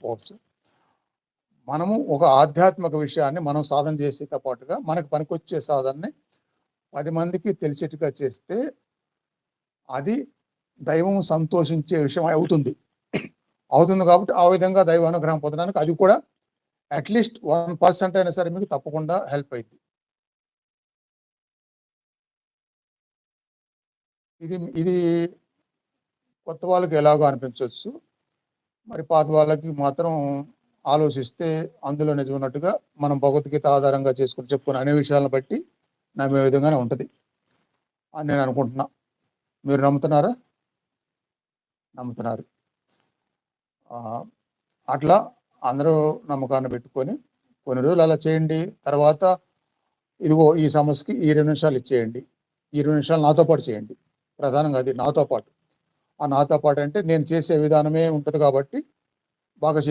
పోవచ్చు. మనము ఒక ఆధ్యాత్మిక విషయాన్ని మనం సాధన చేసేతో పాటుగా మనకు పనికొచ్చే సాధనని పది మందికి తెలిసేట్టుగా చేస్తే అది దైవం సంతోషించే విషయం అవుతుంది. అవుతుంది కాబట్టి ఆ విధంగా దైవ అనుగ్రహం పొందడానికి అది కూడా అట్లీస్ట్ వన్ పర్సెంట్ అయినా సరే మీకు తప్పకుండా హెల్ప్ అయింది ఇది ఇది కొత్త వాళ్ళకి ఎలాగో అనిపించవచ్చు మరి పాత వాళ్ళకి మాత్రం ఆలోచిస్తే అందులో నిజం ఉన్నట్టుగా మనం భగవద్గీత ఆధారంగా చేసుకుని చెప్పుకునే అనే విషయాలను బట్టి నమ్మే విధంగానే ఉంటుంది. అని నేను అనుకుంటున్నా. మీరు నమ్ముతున్నారా? నమ్ముతున్నారు. అట్లా అందరూ నమ్మకాన్ని పెట్టుకొని కొన్ని రోజులు అలా చేయండి. తర్వాత ఇదిగో ఈ సమస్యకి ఈ రెండు నిమిషాలు ఇచ్చేయండి. ఈ రెండు నిమిషాలు నాతో పాటు చేయండి. ప్రధానంగా అది నాతో పాటు. ఆ నాతో పాటు అంటే నేను చేసే విధానమే ఉంటుంది కాబట్టి బాగా చే